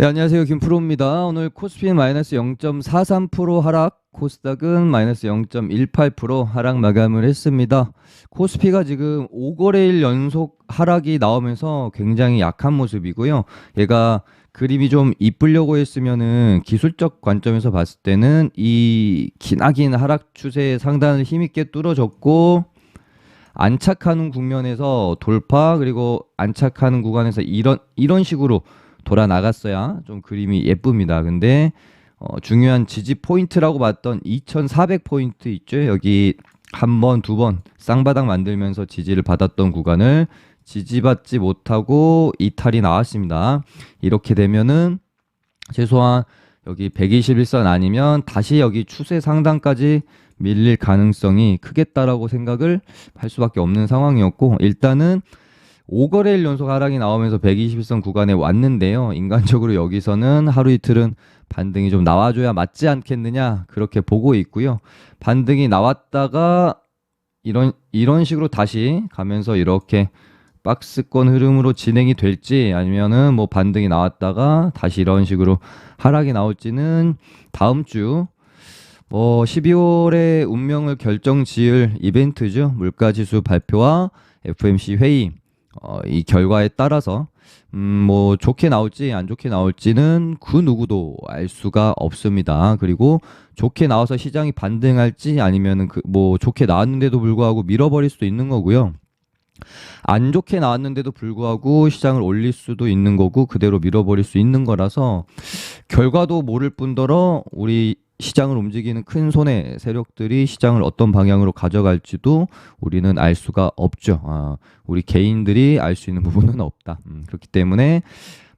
네, 안녕하세요. 김프로입니다. 오늘 코스피는 마이너스 0.43% 하락, 코스닥은 마이너스 0.18% 하락 마감을 했습니다. 코스피가 지금 5거래일 연속 하락이 나오면서 굉장히 약한 모습이고요. 얘가 그림이 좀 이쁘려고 했으면은 기술적 관점에서 봤을 때는 이 기나긴 하락 추세의 상단을 힘있게 뚫어줬고 안착하는 국면에서 돌파 그리고 안착하는 구간에서 이런 이런 식으로 돌아 나갔어야 좀 그림이 예쁩니다. 근데 어, 중요한 지지 포인트라고 봤던 2,400 포인트 있죠. 여기 한 번, 두 번 쌍바닥 만들면서 지지를 받았던 구간을 지지받지 못하고 이탈이 나왔습니다. 이렇게 되면은 최소한 여기 121선 아니면 다시 여기 추세 상단까지 밀릴 가능성이 크겠다라고 생각을 할 수밖에 없는 상황이었고 일단은 5거래일 연속 하락이 나오면서 121선 구간에 왔는데요. 인간적으로 여기서는 하루 이틀은 반등이 좀 나와줘야 맞지 않겠느냐 그렇게 보고 있고요. 반등이 나왔다가 이런 이런 식으로 다시 가면서 이렇게 박스권 흐름으로 진행이 될지 아니면은 뭐 반등이 나왔다가 다시 이런 식으로 하락이 나올지는 다음 주 뭐 12월에 운명을 결정 지을 이벤트죠. 물가 지수 발표와 FMC 회의 어, 이 결과에 따라서 음, 뭐 좋게 나올지 안 좋게 나올지는 그 누구도 알 수가 없습니다. 그리고 좋게 나와서 시장이 반등할지 아니면은 그 뭐 좋게 나왔는데도 불구하고 밀어버릴 수도 있는 거고요. 안 좋게 나왔는데도 불구하고 시장을 올릴 수도 있는 거고 그대로 밀어버릴 수 있는 거라서 결과도 모를 뿐더러 우리 시장을 움직이는 큰 손의 세력들이 시장을 어떤 방향으로 가져갈지도 우리는 알 수가 없죠. 아, 우리 개인들이 알 수 있는 부분은 없다. 음, 그렇기 때문에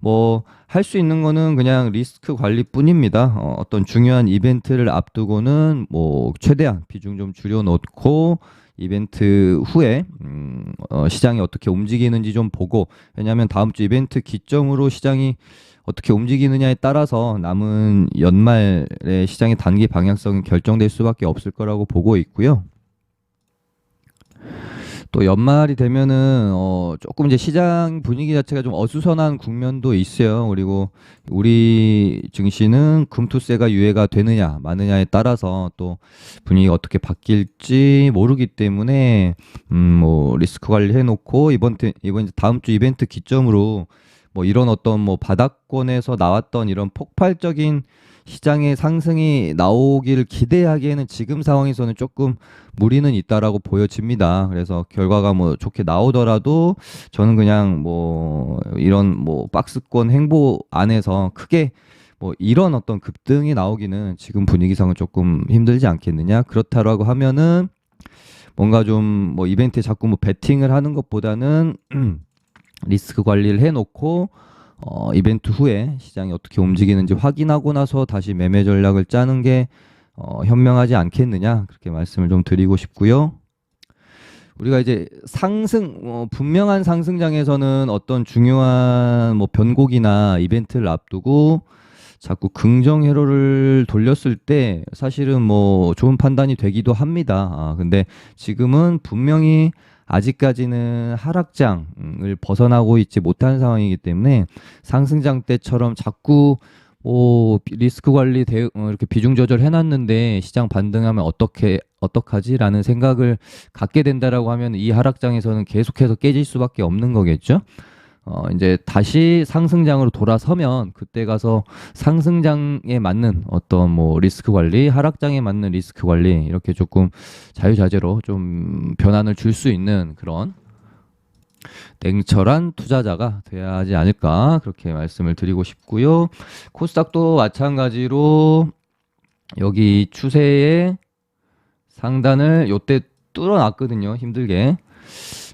뭐 할 수 있는 거는 그냥 리스크 관리뿐입니다. 어, 어떤 중요한 이벤트를 앞두고는 뭐 최대한 비중 좀 줄여놓고 이벤트 후에 음, 어, 시장이 어떻게 움직이는지 좀 보고 왜냐하면 다음 주 이벤트 기점으로 시장이 어떻게 움직이느냐에 따라서 남은 연말에 시장의 단기 방향성이 결정될 수밖에 없을 거라고 보고 있고요. 또 연말이 되면은 어 조금 이제 시장 분위기 자체가 좀 어수선한 국면도 있어요. 그리고 우리 증시는 금투세가 유예가 되느냐 마느냐에 따라서 또 분위기가 어떻게 바뀔지 모르기 때문에 음뭐 리스크 관리해 놓고 이번 te- 이번 다음 주 이벤트 기점으로 뭐 이런 어떤 뭐 바닥권에서 나왔던 이런 폭발적인 시장의 상승이 나오기를 기대하기에는 지금 상황에서는 조금 무리는 있다라고 보여집니다. 그래서 결과가 뭐 좋게 나오더라도 저는 그냥 뭐 이런 뭐 박스권 행보 안에서 크게 뭐 이런 어떤 급등이 나오기는 지금 분위기상은 조금 힘들지 않겠느냐. 그렇다라고 하면은 뭔가 좀 뭐 이벤트에 자꾸 뭐 베팅을 하는 것보다는 리스크 관리를 해놓고 어, 이벤트 후에 시장이 어떻게 움직이는지 확인하고 나서 다시 매매 전략을 짜는 게 어, 현명하지 않겠느냐 그렇게 말씀을 좀 드리고 싶고요. 우리가 이제 상승 어, 분명한 상승장에서는 어떤 중요한 뭐 변곡이나 이벤트를 앞두고 자꾸 긍정 회로를 돌렸을 때 사실은 뭐 좋은 판단이 되기도 합니다. 아, 근데 지금은 분명히 아직까지는 하락장을 벗어나고 있지 못한 상황이기 때문에 상승장 때처럼 자꾸 뭐 리스크 관리 대 어, 이렇게 비중 조절 해놨는데 시장 반등하면 어떻게 어떡하지라는 생각을 갖게 된다라고 하면 이 하락장에서는 계속해서 깨질 수밖에 없는 거겠죠. 어 이제 다시 상승장으로 돌아서면 그때 가서 상승장에 맞는 어떤 뭐 리스크 관리, 하락장에 맞는 리스크 관리 이렇게 조금 자유자재로 좀 변환을 줄 수 있는 그런 냉철한 투자자가 돼야 하지 않을까 그렇게 말씀을 드리고 싶고요. 코스닥도 마찬가지로 여기 추세의 상단을 요때 뚫어놨거든요. 힘들게.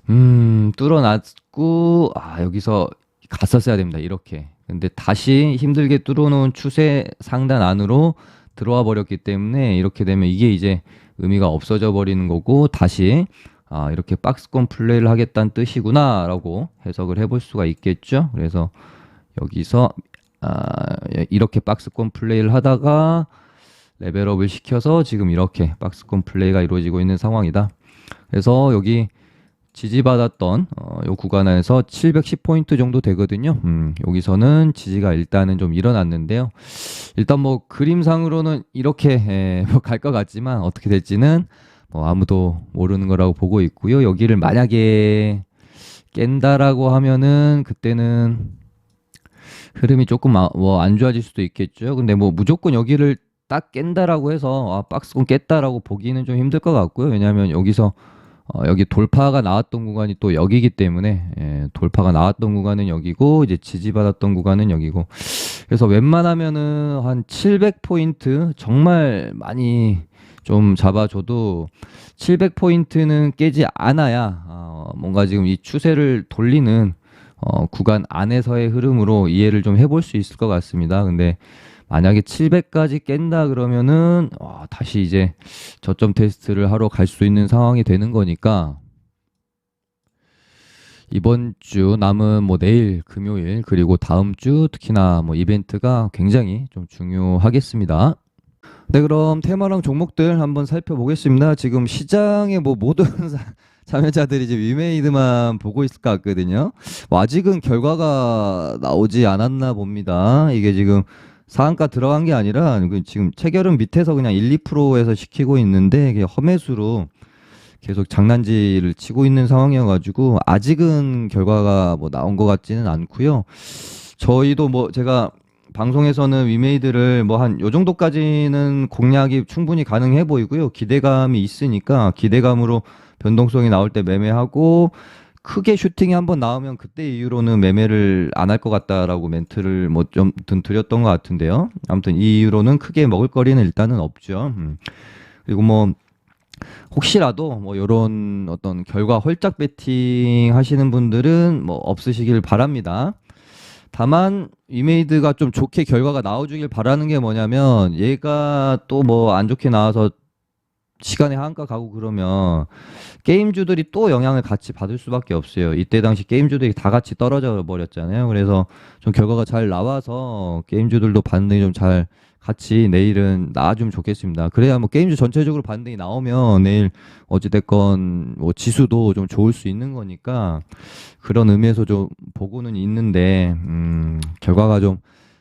음, 뚫어놨 고 아, 여기서 갔었어야 됩니다. 이렇게. 근데 다시 힘들게 뚫어놓은 추세 상단 안으로 들어와 버렸기 때문에 이렇게 되면 이게 이제 의미가 없어져 버리는 거고 다시 아, 이렇게 박스권 플레이를 하겠다는 뜻이구나라고 해석을 해볼 수가 있겠죠. 그래서 여기서 아, 이렇게 박스권 플레이를 하다가 레벨업을 시켜서 지금 이렇게 박스권 플레이가 이루어지고 있는 상황이다. 그래서 여기 지지받았던 어, 요 구간에서 710포인트 정도 되거든요. 음, 여기서는 지지가 일단은 좀 일어났는데요. 일단 뭐 그림상으로는 이렇게 뭐 갈 것 같지만 어떻게 될지는 뭐 아무도 모르는 거라고 보고 있고요. 여기를 만약에 깬다라고 하면은 그때는 흐름이 조금 뭐 안 좋아질 수도 있겠죠. 근데 뭐 무조건 여기를 딱 깬다라고 해서 아, 박스권 깼다라고 보기는 좀 힘들 것 같고요. 왜냐하면 여기서 어, 여기 돌파가 나왔던 구간이 또 여기기 때문에 예, 돌파가 나왔던 구간은 여기고 이제 지지받았던 구간은 여기고 그래서 웬만하면은 한 700포인트 정말 많이 좀 잡아줘도 700포인트는 깨지 않아야 어, 뭔가 지금 이 추세를 돌리는 어, 구간 안에서의 흐름으로 이해를 좀 해볼 수 있을 것 같습니다. 근데 만약에 700까지 깬다 그러면은 와, 다시 이제 저점 테스트를 하러 갈 수 있는 상황이 되는 거니까 이번 주 남은 뭐 내일 금요일 그리고 다음 주 특히나 뭐 이벤트가 굉장히 좀 중요하겠습니다. 네, 그럼 테마랑 종목들 한번 살펴보겠습니다. 지금 시장의 뭐 모든 참여자들이 이제 위메이드만 보고 있을 것 같거든요. 뭐 아직은 결과가 나오지 않았나 봅니다. 이게 지금 상한가 들어간 게 아니라 그 지금 체결은 밑에서 그냥 1, 2%에서 시키고 있는데 이게 험해수로 계속 장난질을 치고 있는 상황이어가지고 아직은 결과가 뭐 나온 것 같지는 않고요. 저희도 뭐 제가 방송에서는 위메이드를 뭐 한 요 정도까지는 공략이 충분히 가능해 보이고요. 기대감이 있으니까 기대감으로 변동성이 나올 때 매매하고 크게 슈팅이 한번 나오면 그때 이후로는 매매를 안 할 것 같다라고 멘트를 뭐 좀 드렸던 것 같은데요. 아무튼 이 이후로는 크게 먹을 거리는 일단은 없죠. 음. 그리고 뭐 혹시라도 뭐 이런 어떤 결과 홀짝 베팅 하시는 분들은 뭐 없으시길 바랍니다. 다만 이메이드가 좀 좋게 결과가 나와주길 바라는 게 뭐냐면 얘가 또 뭐 안 좋게 나와서 시간에 한가 가고 그러면 게임주들이 또 영향을 같이 받을 수밖에 없어요. 이때 당시 게임주들이 다 같이 떨어져 버렸잖아요. 그래서 좀 결과가 잘 나와서 게임주들도 반등이 좀 잘 같이 내일은 나와주면 좋겠습니다. 그래야 뭐 게임주 전체적으로 반등이 나오면 내일 어찌됐건 뭐 지수도 좀 좋을 수 있는 거니까 그런 의미에서 좀 보고는 있는데 음, 결과가 좀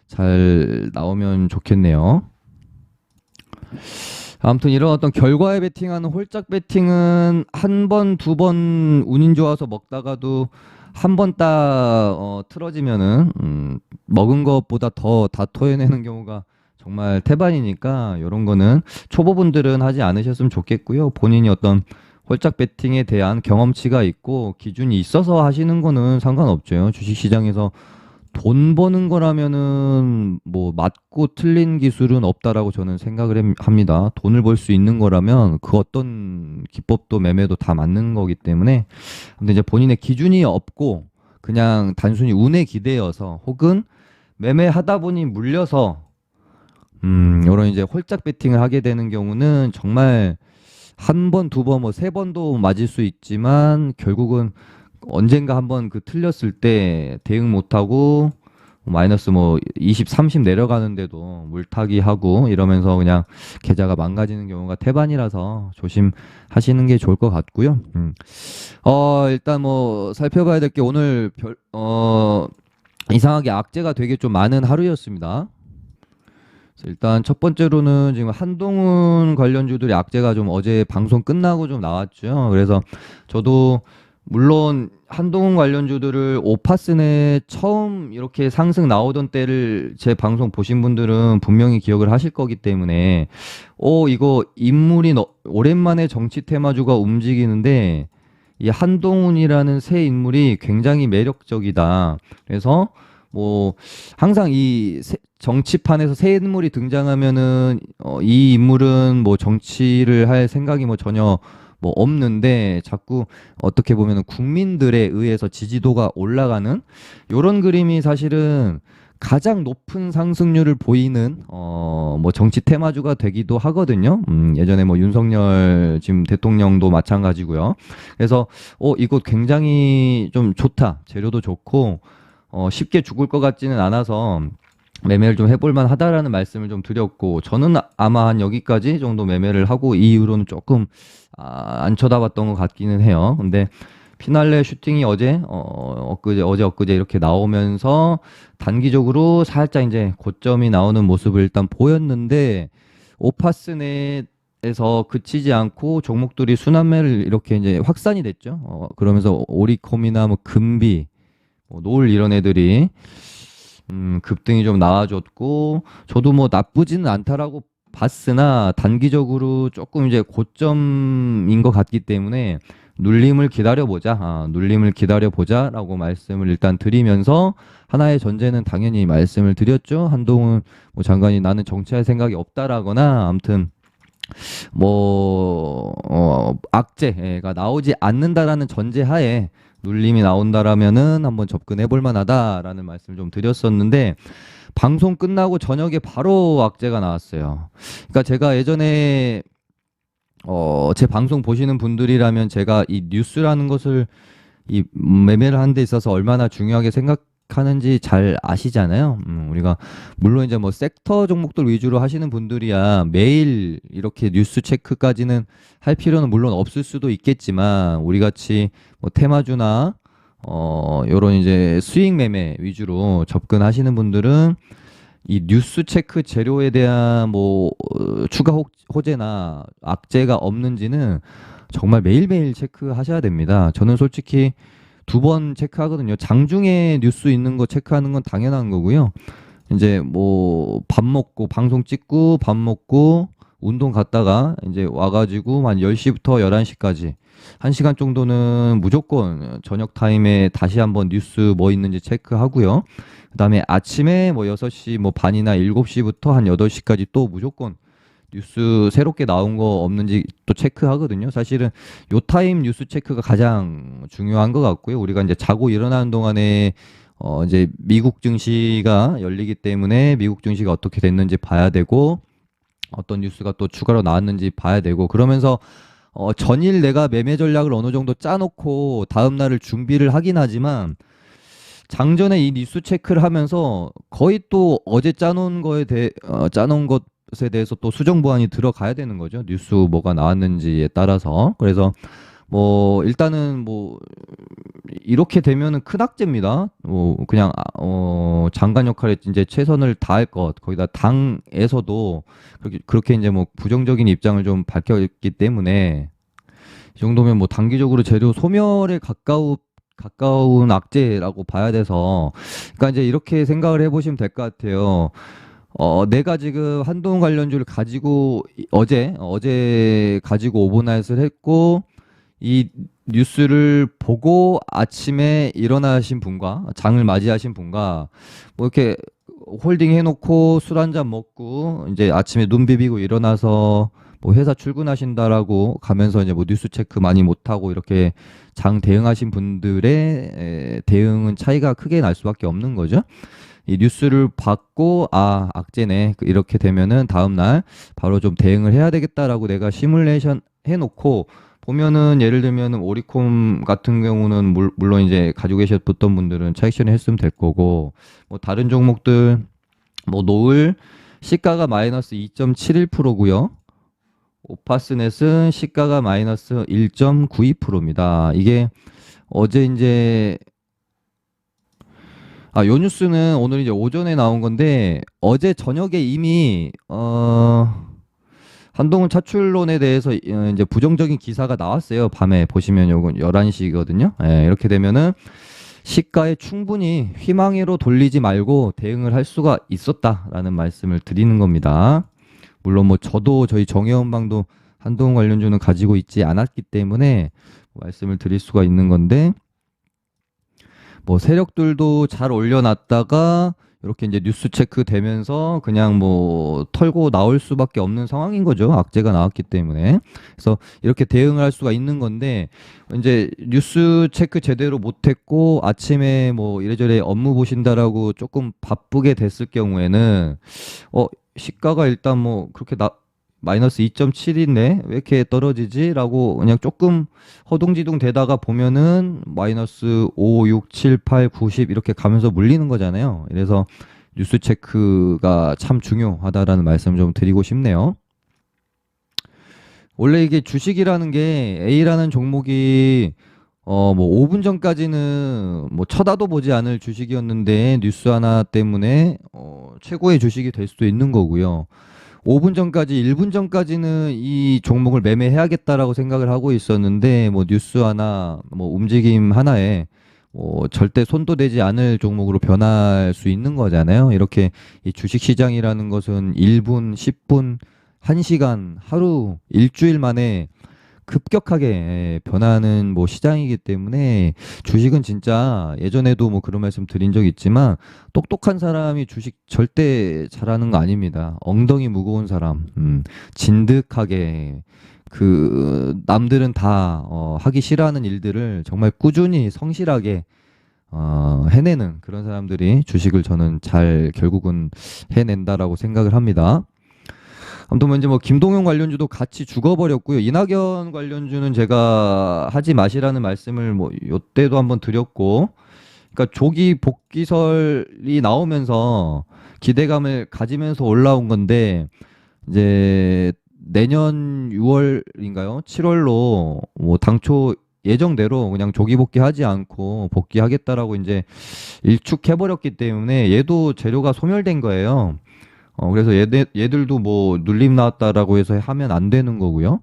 잘 나오면 좋겠네요. 아무튼 이런 어떤 결과에 베팅하는 홀짝 베팅은 한 번, 두 번 운인 좋아서 먹다가도 한 번딱 어, 틀어지면은 음, 먹은 것보다 더 다 토해내는 경우가 정말 태반이니까 이런 거는 초보분들은 하지 않으셨으면 좋겠고요. 본인이 어떤 홀짝 베팅에 대한 경험치가 있고 기준이 있어서 하시는 거는 상관없죠. 주식 시장에서 돈 버는 거라면은 뭐 맞고 틀린 기술은 없다라고 저는 생각을 합니다. 돈을 벌 수 있는 거라면 그 어떤 기법도 매매도 다 맞는 거기 때문에 근데 이제 본인의 기준이 없고 그냥 단순히 운에 기대어서 혹은 매매하다 보니 물려서 음, 요런 이제 홀짝 베팅을 하게 되는 경우는 정말 한 번, 두 번, 뭐 세 번도 맞을 수 있지만 결국은 언젠가 한번 그 틀렸을 때 대응 못하고 마이너스 뭐 20, 30 내려가는데도 물타기 하고 이러면서 그냥 계좌가 망가지는 경우가 태반이라서 조심하시는 게 좋을 것 같고요. 음. 어, 일단 뭐 살펴봐야 될 게 오늘 별, 어, 이상하게 악재가 되게 좀 많은 하루였습니다. 일단 첫 번째로는 지금 한동훈 관련주들이 악재가 좀 어제 방송 끝나고 좀 나왔죠. 그래서 저도 물론 한동훈 관련주들을 오파슨에 처음 이렇게 상승 나오던 때를 제 방송 보신 분들은 분명히 기억을 하실 거기 때문에 어 이거 인물이 너, 오랜만에 정치 테마주가 움직이는데 이 한동훈이라는 새 인물이 굉장히 매력적이다. 그래서 뭐 항상 이 세, 정치판에서 새 인물이 등장하면은 어, 이 인물은 뭐 정치를 할 생각이 뭐 전혀 뭐 없는데 자꾸 어떻게 보면 국민들에 의해서 지지도가 올라가는 요런 그림이 사실은 가장 높은 상승률을 보이는 어 뭐 정치 테마주가 되기도 하거든요. 음 예전에 뭐 윤석열 지금 대통령도 마찬가지고요. 그래서 어 이거 굉장히 좀 좋다. 재료도 좋고 어 쉽게 죽을 것 같지는 않아서 매매를 좀 해볼만 하다라는 말씀을 좀 드렸고 저는 아마 한 여기까지 정도 매매를 하고 이 이후로는 조금 아, 안 쳐다봤던 것 같기는 해요. 근데 피날레 슈팅이 어제 어 엊그제 어제 엊그제 이렇게 나오면서 단기적으로 살짝 이제 고점이 나오는 모습을 일단 보였는데 오파스넷에서 그치지 않고 종목들이 순환매를 이렇게 이제 확산이 됐죠. 어 그러면서 오리콤이나 뭐 금비, 뭐 노을 이런 애들이 음 급등이 좀 나와줬고 저도 뭐 나쁘지는 않다라고 봤으나 단기적으로 조금 이제 고점인 것 같기 때문에 눌림을 기다려보자, 아, 눌림을 기다려보자라고 말씀을 일단 드리면서 하나의 전제는 당연히 말씀을 드렸죠. 한동훈 뭐 장관이 나는 정치할 생각이 없다라거나 아무튼 뭐 어, 악재가 나오지 않는다라는 전제하에 눌림이 나온다라면은 한번 접근해 볼 만하다라는 말씀을 좀 드렸었는데 방송 끝나고 저녁에 바로 악재가 나왔어요. 그러니까 제가 예전에 어, 제 방송 보시는 분들이라면 제가 이 뉴스라는 것을 이 매매를 하는 데 있어서 얼마나 중요하게 생각 하는지 잘 아시잖아요. 음, 우리가 물론 이제 뭐 섹터 종목들 위주로 하시는 분들이야 매일 이렇게 뉴스 체크까지는 할 필요는 물론 없을 수도 있겠지만 우리 같이 뭐 테마주나 어, 요런 이제 수익 매매 위주로 접근하시는 분들은 이 뉴스 체크 재료에 대한 뭐 어, 추가 호, 호재나 악재가 없는지는 정말 매일매일 체크하셔야 됩니다. 저는 솔직히 두 번 체크하거든요. 장중에 뉴스 있는 거 체크하는 건 당연한 거고요. 이제 뭐 밥 먹고 방송 찍고 밥 먹고 운동 갔다가 이제 와가지고 한 10시부터 11시까지 1시간 정도는 무조건 저녁 타임에 다시 한번 뉴스 뭐 있는지 체크하고요. 그 다음에 아침에 뭐 6시 뭐 반이나 7시부터 한 8시까지 또 무조건 뉴스 새롭게 나온 거 없는지 또 체크하거든요. 사실은 요 타임 뉴스 체크가 가장 중요한 것 같고요. 우리가 이제 자고 일어나는 동안에 어 이제 미국 증시가 열리기 때문에 미국 증시가 어떻게 됐는지 봐야 되고 어떤 뉴스가 또 추가로 나왔는지 봐야 되고 그러면서 어 전일 내가 매매 전략을 어느 정도 짜놓고 다음 날을 준비를 하긴 하지만 장전에 이 뉴스 체크를 하면서 거의 또 어제 짜놓은 거에 대해 어, 짜놓은 것 에 대해서 또 수정 보완이 들어가야 되는 거죠. 뉴스 뭐가 나왔는지에 따라서. 그래서 뭐 일단은 뭐 이렇게 되면은 큰 악재입니다. 뭐 그냥 아, 어 장관 역할에 이제 최선을 다할 것 거기다 당에서도 그렇게 그렇게 이제 뭐 부정적인 입장을 좀 밝혔기 때문에 이 정도면 뭐 단기적으로 재료 소멸에 가까우 가까운 악재라고 봐야 돼서 그러니까 이제 이렇게 생각을 해보시면 될 것 같아요. 어, 내가 지금 한동 관련주를 가지고 이- 어제 어제 가지고 오버나잇을 했고 이 뉴스를 보고 아침에 일어나신 분과 장을 맞이하신 분과 뭐 이렇게 홀딩 해놓고 술 한 잔 먹고 이제 아침에 눈 비비고 일어나서 뭐 회사 출근하신다라고 가면서 이제 뭐 뉴스 체크 많이 못 하고 이렇게 장 대응하신 분들의 에, 대응은 차이가 크게 날 수밖에 없는 거죠. 이 뉴스를 받고 아 악재네 그 이렇게 되면은 다음 날 바로 좀 대응을 해야 되겠다라고 내가 시뮬레이션 해놓고 보면은 예를 들면은 오리콤 같은 경우는 물, 물론 이제 가지고 계셨던 분들은 차익실현 했으면 될 거고 뭐 다른 종목들 뭐 노을 시가가 마이너스 2.71%고요. 오파스넷은 시가가 마이너스 1.92%입니다. 이게 어제 이제 아, 요 뉴스는 오늘 이제 오전에 나온 건데 어제 저녁에 이미 어 한동훈 차출론에 대해서 어, 이제 부정적인 기사가 나왔어요. 밤에 보시면 요건 11시거든요. 예, 이렇게 되면은 시가에 충분히 희망으로 돌리지 말고 대응을 할 수가 있었다라는 말씀을 드리는 겁니다. 물론 뭐 저도 저희 정혜원 방도 한동훈 관련주는 가지고 있지 않았기 때문에 말씀을 드릴 수가 있는 건데 뭐 세력들도 잘 올려놨다가 이렇게 이제 뉴스 체크 되면서 그냥 뭐 털고 나올 수밖에 없는 상황인 거죠. 악재가 나왔기 때문에. 그래서 이렇게 대응을 할 수가 있는 건데 이제 뉴스 체크 제대로 못 했고 아침에 뭐 이래저래 업무 보신다라고 조금 바쁘게 됐을 경우에는 어 시가가 일단 뭐 그렇게 나 마이너스 2.7인데 왜 이렇게 떨어지지? 라고 그냥 조금 허둥지둥 되다가 보면은 마이너스 5, 6, 7, 8, 9, 10 이렇게 가면서 물리는 거잖아요. 그래서 뉴스 체크가 참 중요하다라는 말씀 좀 드리고 싶네요. 원래 이게 주식이라는 게 A라는 종목이 어, 뭐 5분 전까지는 뭐 쳐다도 보지 않을 주식이었는데 뉴스 하나 때문에 어, 최고의 주식이 될 수도 있는 거고요. 5분 전까지, 1분 전까지는 이 종목을 매매해야겠다라고 생각을 하고 있었는데 뭐 뉴스 하나, 뭐 움직임 하나에 뭐 절대 손도 대지 않을 종목으로 변할 수 있는 거잖아요. 이렇게 이 주식 시장이라는 것은 1분, 10분, 1시간, 하루, 일주일 만에 급격하게 변하는 뭐 시장이기 때문에 주식은 진짜 예전에도 뭐 그런 말씀 드린 적 있지만 똑똑한 사람이 주식 절대 잘하는 거 아닙니다. 엉덩이 무거운 사람, 음, 진득하게 그 남들은 다 어, 하기 싫어하는 일들을 정말 꾸준히 성실하게 어, 해내는 그런 사람들이 주식을 저는 잘 결국은 해낸다라고 생각을 합니다. 아무튼 뭐 이제 뭐 김동연 관련주도 같이 죽어버렸고요. 이낙연 관련주는 제가 하지 마시라는 말씀을 뭐 요때도 한번 드렸고, 그러니까 조기 복귀설이 나오면서 기대감을 가지면서 올라온 건데 이제 내년 6월인가요? 7월로 뭐 당초 예정대로 그냥 조기 복귀하지 않고 복귀하겠다라고 이제 일축해버렸기 때문에 얘도 재료가 소멸된 거예요. 어, 그래서 얘들, 얘들도 뭐 눌림 나왔다라고 해서 하면 안 되는 거고요.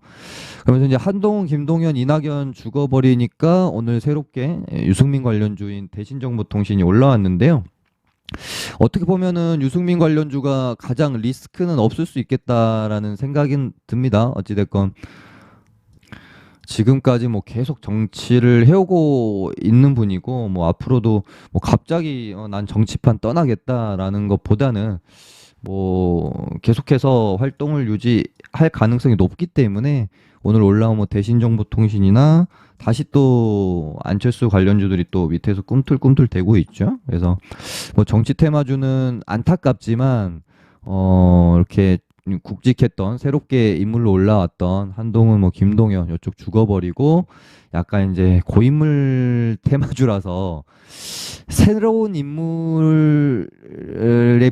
그러면서 이제 한동훈, 김동연, 이낙연 죽어버리니까 오늘 새롭게 유승민 관련주인 대신정보통신이 올라왔는데요. 어떻게 보면은 유승민 관련주가 가장 리스크는 없을 수 있겠다라는 생각이 듭니다. 어찌됐건. 지금까지 뭐 계속 정치를 해오고 있는 분이고 뭐 앞으로도 뭐 갑자기 어, 난 정치판 떠나겠다라는 것보다는 뭐 계속해서 활동을 유지할 가능성이 높기 때문에 오늘 올라온 뭐 대신정보통신이나 다시 또 안철수 관련주들이 또 밑에서 꿈틀꿈틀 대고 있죠. 그래서 뭐 정치 테마주는 안타깝지만 어 이렇게 굵직했던 새롭게 인물로 올라왔던 한동훈 뭐 김동연 이쪽 죽어버리고 약간 이제 고인물 테마주라서 새로운 인물에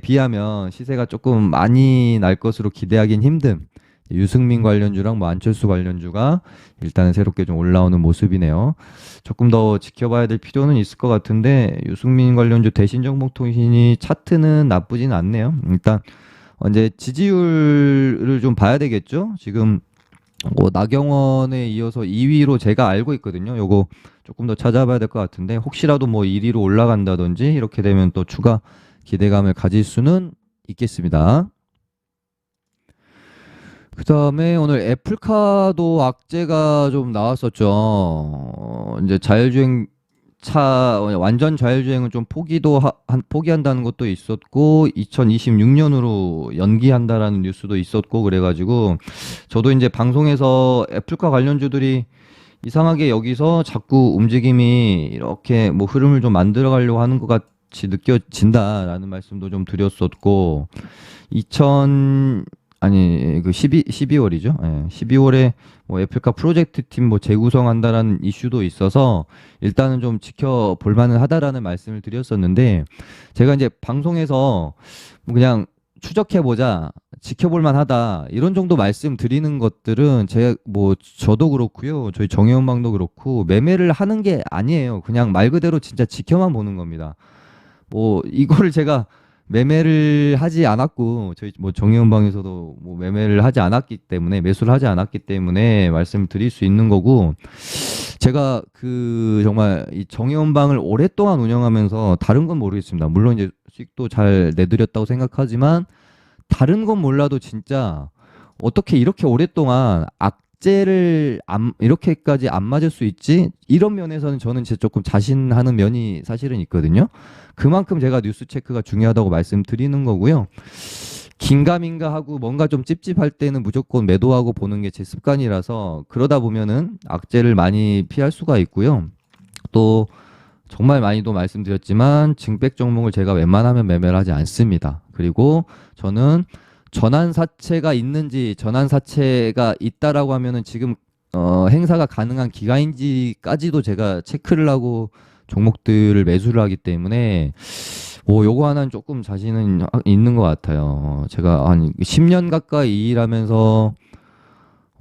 비하면 시세가 조금 많이 날 것으로 기대하긴 힘든 유승민 관련주랑 뭐 안철수 관련주가 일단은 새롭게 좀 올라오는 모습이네요. 조금 더 지켜봐야 될 필요는 있을 것 같은데 유승민 관련주 대신 정보통신이 차트는 나쁘진 않네요. 일단 이제 지지율을 좀 봐야 되겠죠. 지금 뭐 나경원에 이어서 2위로 제가 알고 있거든요. 요거 조금 더 찾아봐야 될 것 같은데 혹시라도 뭐 1위로 올라간다든지 이렇게 되면 또 추가 기대감을 가질 수는 있겠습니다. 그 다음에 오늘 애플카도 악재가 좀 나왔었죠. 어, 이제 자율주행 차 완전 자율주행은 좀 포기도 하, 한, 포기한다는 것도 있었고 2026년으로 연기한다라는 뉴스도 있었고 그래가지고 저도 이제 방송에서 애플카 관련주들이 이상하게 여기서 자꾸 움직임이 이렇게 뭐 흐름을 좀 만들어 가려고 하는 것 같이 느껴진다라는 말씀도 좀 드렸었고 2000 아니 그 12, 12월이죠. 예, 12월에 뭐 애플카 프로젝트 팀 뭐 재구성한다라는 이슈도 있어서 일단은 좀 지켜볼 만은 하다라는 말씀을 드렸었는데 제가 이제 방송에서 뭐 그냥 추적해 보자 지켜볼 만하다 이런 정도 말씀드리는 것들은 제가 뭐 저도 그렇고요. 저희 정혜원방도 그렇고 매매를 하는 게 아니에요. 그냥 말 그대로 진짜 지켜만 보는 겁니다. 뭐 이거를 제가 매매를 하지 않았고 저희 뭐 정의원 방에서도 뭐 매매를 하지 않았기 때문에 매수를 하지 않았기 때문에 말씀드릴 수 있는 거고 제가 그 정말 이 정의원 방을 오랫동안 운영하면서 다른 건 모르겠습니다. 물론 이제 수익도 잘 내드렸다고 생각하지만 다른 건 몰라도 진짜 어떻게 이렇게 오랫동안 악 재를 안, 이렇게까지 안 맞을 수 있지? 이런 면에서는 저는 제 조금 자신하는 면이 사실은 있거든요. 그만큼 제가 뉴스 체크가 중요하다고 말씀드리는 거고요. 긴가민가 하고 뭔가 좀 찝찝할 때는 무조건 매도하고 보는 게 제 습관이라서 그러다 보면은 악재를 많이 피할 수가 있고요. 또 정말 많이도 말씀드렸지만 증백 종목을 제가 웬만하면 매매를 하지 않습니다. 그리고 저는 전환 사채가 있는지 전환 사채가 있다라고 하면은 지금 어 행사가 가능한 기간인지까지도 제가 체크를 하고 종목들을 매수를 하기 때문에 뭐 요거 하나는 조금 자신은 있는 것 같아요. 제가 한 10년 가까이 일하면서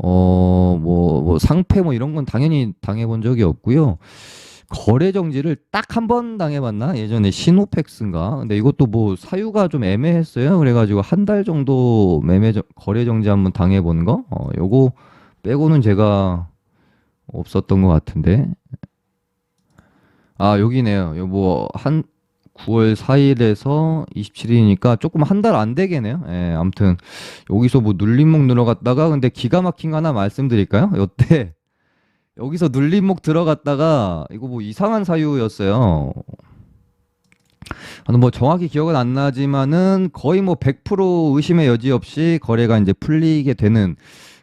어, 뭐, 뭐 상패 뭐 이런 건 당연히 당해본 적이 없고요. 거래 정지를 딱 한 번 당해봤나? 예전에 시노팩스인가? 근데 이것도 뭐 사유가 좀 애매했어요. 그래가지고 한 달 정도 매매 정- 거래 정지 한번 당해본 거? 어, 요거 빼고는 제가 없었던 것 같은데. 아, 여기네요. 요 뭐 한 9월 4일에서 27일이니까 조금 한 달 안 되겠네요. 예, 아무튼 여기서 뭐 눌림목 들어갔다가 근데 기가 막힌 거 하나 말씀드릴까요? 요때 여기서 눌림목 들어갔다가 이거 뭐 이상한 사유였어요. 아, 뭐 정확히 기억은 안 나지만은 거의 뭐 100% 의심의 여지 없이 거래가 이제 풀리게 되는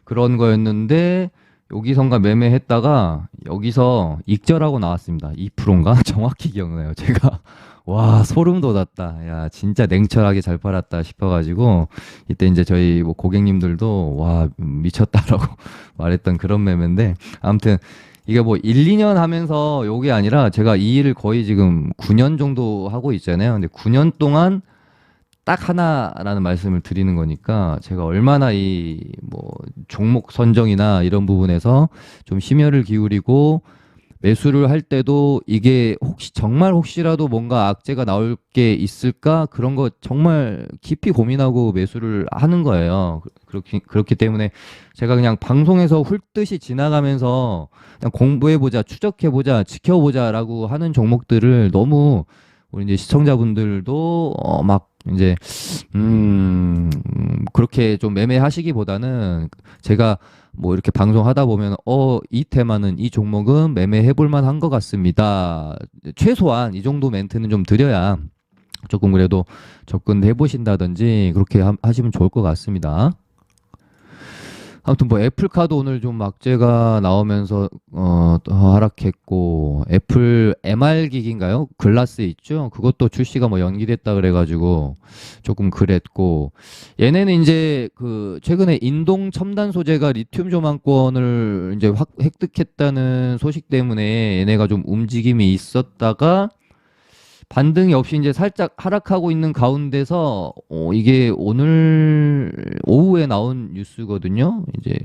그런 거였는데 여기선가 매매했다가 여기서 익절하고 나왔습니다. 2%인가? 정확히 기억나요. 제가 와 소름 돋았다. 야 진짜 냉철하게 잘 팔았다 싶어가지고 이때 이제 저희 뭐 고객님들도 와 미쳤다라고 말했던 그런 매매인데 아무튼 이게 뭐 1, 2년 하면서 요게 아니라 제가 이 일을 거의 지금 9년 정도 하고 있잖아요. 근데 9년 동안 딱 하나라는 말씀을 드리는 거니까 제가 얼마나 이 뭐 종목 선정이나 이런 부분에서 좀 심혈을 기울이고 매수를 할 때도 이게 혹시 정말 혹시라도 뭔가 악재가 나올 게 있을까 그런 거 정말 깊이 고민하고 매수를 하는 거예요. 그렇기 그렇기 때문에 제가 그냥 방송에서 훑듯이 지나가면서 그냥 공부해 보자, 추적해 보자, 지켜 보자라고 하는 종목들을 너무 우리 이제 시청자분들도 어 막 이제 음 그렇게 좀 매매하시기보다는 제가 뭐 이렇게 방송하다 보면 어 이 테마는 이 종목은 매매해 볼 만한 것 같습니다. 최소한 이 정도 멘트는 좀 드려야 조금 그래도 접근해 보신다든지 그렇게 하, 하시면 좋을 것 같습니다. 아무튼 뭐 애플카드 오늘 좀 악재가 나오면서 어, 또 하락했고 애플 MR 기기인가요? 글라스 있죠? 그것도 출시가 뭐 연기됐다 그래가지고 조금 그랬고 얘네는 이제 그 최근에 인동 첨단 소재가 리튬 조망권을 이제 확 획득했다는 소식 때문에 얘네가 좀 움직임이 있었다가 반등이 없이 이제 살짝 하락하고 있는 가운데서 어, 이게 오늘 오후에 나온 뉴스거든요. 이제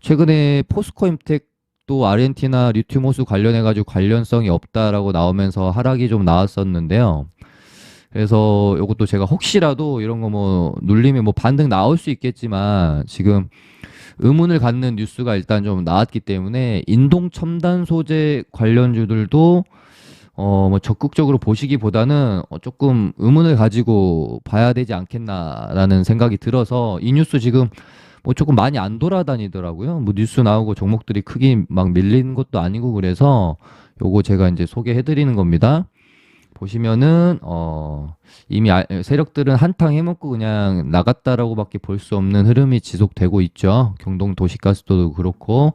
최근에 포스코 임텍도 아르헨티나 리튬 호수 관련해 가지고 관련성이 없다라고 나오면서 하락이 좀 나왔었는데요. 그래서 이것도 제가 혹시라도 이런 거 뭐 눌리면 뭐 반등 나올 수 있겠지만 지금 의문을 갖는 뉴스가 일단 좀 나왔기 때문에 인동 첨단 소재 관련주들도 어, 뭐 적극적으로 보시기보다는 어, 조금 의문을 가지고 봐야 되지 않겠나라는 생각이 들어서 이 뉴스 지금 뭐 조금 많이 안 돌아다니더라고요. 뭐 뉴스 나오고 종목들이 크게 막 밀리는 것도 아니고 그래서 요거 제가 이제 소개해 드리는 겁니다. 보시면은 어 이미 아- 세력들은 한탕 해먹고 그냥 나갔다라고밖에 볼 수 없는 흐름이 지속되고 있죠. 경동 도시가스도 그렇고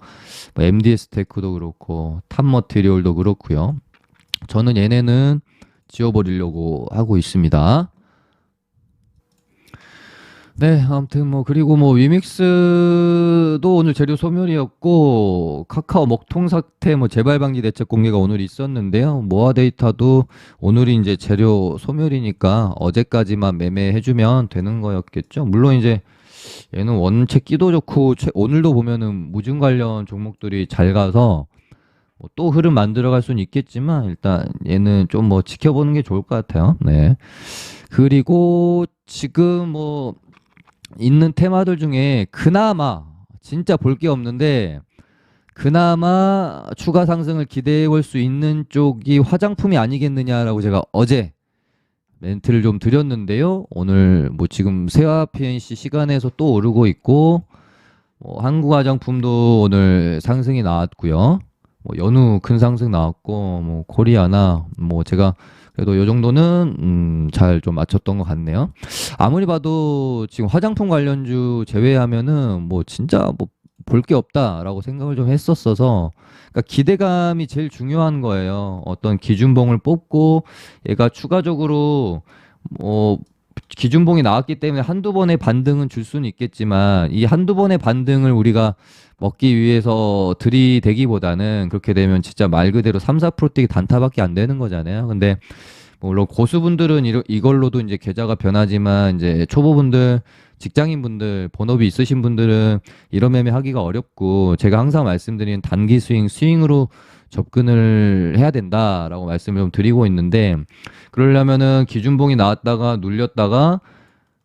뭐 MDS 테크도 그렇고 탑머티리얼도 그렇고요. 저는 얘네는 지워버리려고 하고 있습니다. 네, 아무튼 뭐 그리고 뭐 위믹스도 오늘 재료 소멸이었고 카카오 먹통 사태 뭐 재발 방지 대책 공개가 오늘 있었는데요. 모아 데이터도 오늘이 이제 재료 소멸이니까 어제까지만 매매해 주면 되는 거였겠죠. 물론 이제 얘는 원체 끼도 좋고 최- 오늘도 보면은 무증 관련 종목들이 잘 가서 뭐 또 흐름 만들어갈 수는 있겠지만 일단 얘는 좀 뭐 지켜보는 게 좋을 것 같아요. 네. 그리고 지금 뭐 있는 테마들 중에 그나마 진짜 볼 게 없는데 그나마 추가 상승을 기대해 볼 수 있는 쪽이 화장품이 아니겠느냐라고 제가 어제 멘트를 좀 드렸는데요. 오늘 뭐 지금 세화 PNC 시간에서 또 오르고 있고 뭐 한국 화장품도 오늘 상승이 나왔고요. 뭐 연우 큰 상승 나왔고 뭐 코리아나 뭐 제가 그래도 요 정도는 음, 잘 좀 맞췄던 것 같네요. 아무리 봐도 지금 화장품 관련주 제외하면은 뭐 진짜 뭐 볼 게 없다라고 생각을 좀 했었어서 그러니까 기대감이 제일 중요한 거예요. 어떤 기준봉을 뽑고 얘가 추가적으로 뭐 기준봉이 나왔기 때문에 한두 번의 반등은 줄 수는 있겠지만 이 한두 번의 반등을 우리가 먹기 위해서 들이대기보다는 그렇게 되면 진짜 말 그대로 3, 4% 뛰기 단타밖에 안 되는 거잖아요. 근데 뭐 물론 고수분들은 이걸로도 이제 계좌가 변하지만 이제 초보분들 직장인 분들 본업이 있으신 분들은 이런 매매 하기가 어렵고 제가 항상 말씀드리는 단기 스윙 스윙으로 접근을 해야 된다라고 말씀을 좀 드리고 있는데 그러려면은 기준봉이 나왔다가 눌렸다가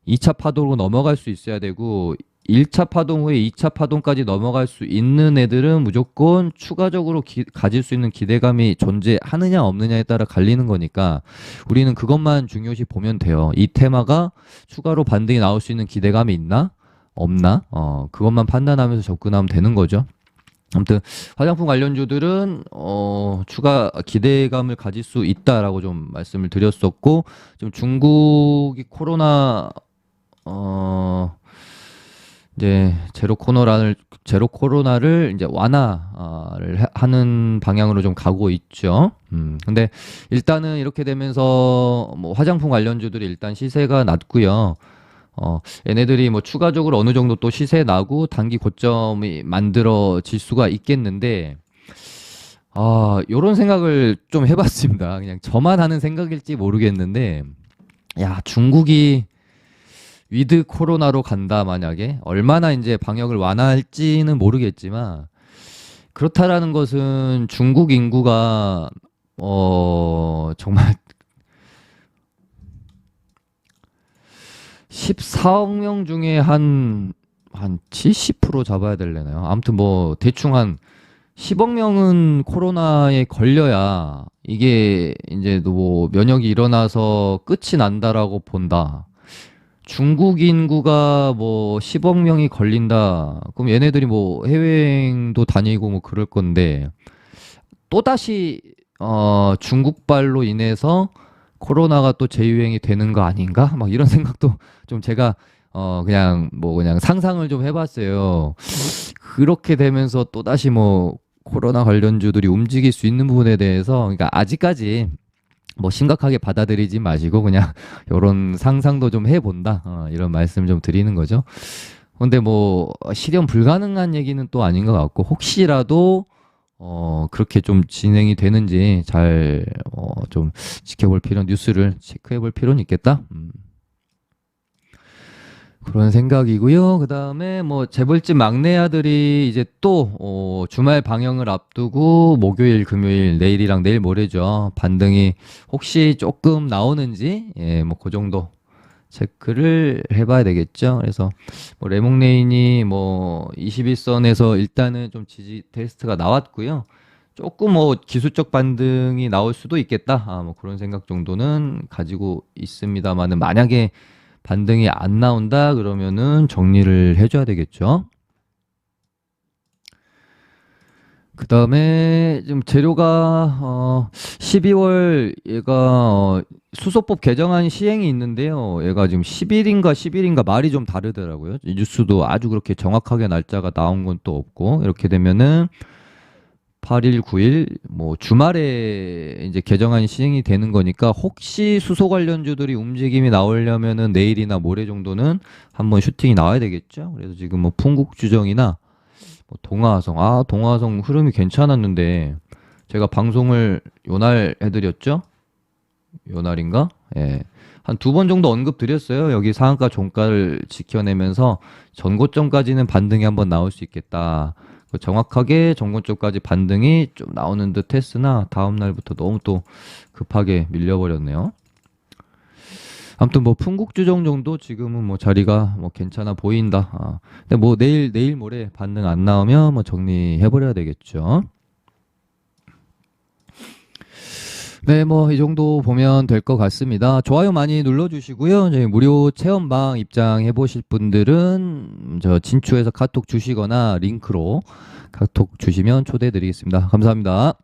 2차 파동으로 넘어갈 수 있어야 되고 1차 파동 후에 2차 파동까지 넘어갈 수 있는 애들은 무조건 추가적으로 기- 가질 수 있는 기대감이 존재하느냐 없느냐에 따라 갈리는 거니까 우리는 그것만 중요시 보면 돼요. 이 테마가 추가로 반등이 나올 수 있는 기대감이 있나? 없나? 어, 그것만 판단하면서 접근하면 되는 거죠. 아무튼 화장품 관련주들은 어, 추가 기대감을 가질 수 있다라고 좀 말씀을 드렸었고 좀 중국이 코로나 어 이제 제로 코로나를 제로 코로나를 이제 완화를 하- 하는 방향으로 좀 가고 있죠. 음. 근데 일단은 이렇게 되면서 뭐 화장품 관련주들이 일단 시세가 낮고요. 어, 얘네들이 뭐 추가적으로 어느 정도 또 시세 나고 단기 고점이 만들어질 수가 있겠는데 아, 요런 생각을 좀 해봤습니다. 그냥 저만 하는 생각일지 모르겠는데 야, 중국이 위드 코로나로 간다 만약에 얼마나 이제 방역을 완화할지는 모르겠지만 그렇다라는 것은 중국 인구가 어 정말 14억 명 중에 한 한 70% 잡아야 될래나요? 아무튼 뭐 대충 한 10억 명은 코로나에 걸려야 이게 이제 뭐 면역이 일어나서 끝이 난다라고 본다. 중국 인구가 뭐 10억 명이 걸린다. 그럼 얘네들이 뭐 해외여행도 다니고 뭐 그럴 건데 또다시 어 중국발로 인해서 코로나가 또 재유행이 되는 거 아닌가? 막 이런 생각도 좀 제가 어 그냥 뭐 그냥 상상을 좀 해봤어요. 그렇게 되면서 또 다시 뭐 코로나 관련주들이 움직일 수 있는 부분에 대해서 그러니까 아직까지 뭐 심각하게 받아들이지 마시고 그냥 요런 상상도 좀 해본다 어, 이런 말씀 좀 드리는 거죠. 근데 뭐 실현 불가능한 얘기는 또 아닌 것 같고 혹시라도 어 그렇게 좀 진행이 되는지 잘어좀 지켜볼 필요 뉴스를 체크해 볼 필요는 있겠다. 음. 그런 생각이고요. 그 다음에 뭐 재벌집 막내 아들이 이제 또 어, 주말 방영을 앞두고 목요일, 금요일, 내일이랑 내일 모레죠. 반등이 혹시 조금 나오는지 예, 뭐 그 정도 체크를 해봐야 되겠죠. 그래서 뭐 레몽레인이 뭐 21선에서 일단은 좀 지지 테스트가 나왔고요. 조금 뭐 기술적 반등이 나올 수도 있겠다. 아, 뭐 그런 생각 정도는 가지고 있습니다만은 만약에 반등이 안 나온다 그러면은 정리를 해줘야 되겠죠. 그 다음에 지금 재료가 어 12월 얘가 어 수소법 개정안 시행이 있는데요. 얘가 지금 10일인가 10일인가 말이 좀 다르더라고요. 이 뉴스도 아주 그렇게 정확하게 날짜가 나온 건 또 없고 이렇게 되면은 8일, 9일 뭐 주말에 이제 개정안이 시행이 되는 거니까 혹시 수소 관련주들이 움직임이 나오려면은 내일이나 모레 정도는 한번 슈팅이 나와야 되겠죠. 그래서 지금 뭐 풍국주정이나 뭐 동화성 아 동화성 흐름이 괜찮았는데 제가 방송을 요날 해드렸죠. 요날인가? 예. 한 두 번 정도 언급 드렸어요. 여기 상한가 종가를 지켜내면서 전고점까지는 반등이 한번 나올 수 있겠다. 그 정확하게 전고점까지 반등이 좀 나오는 듯 했으나 다음 날부터 너무 또 급하게 밀려버렸네요. 아무튼 뭐 풍국주정 정도 지금은 뭐 자리가 뭐 괜찮아 보인다. 아, 근데 뭐 내일 내일 모레 반등 안 나오면 뭐 정리해 버려야 되겠죠. 네, 뭐 이 정도 보면 될 것 같습니다. 좋아요 많이 눌러주시고요. 저희 무료 체험방 입장해 보실 분들은 저 진추에서 카톡 주시거나 링크로 카톡 주시면 초대해 드리겠습니다. 감사합니다.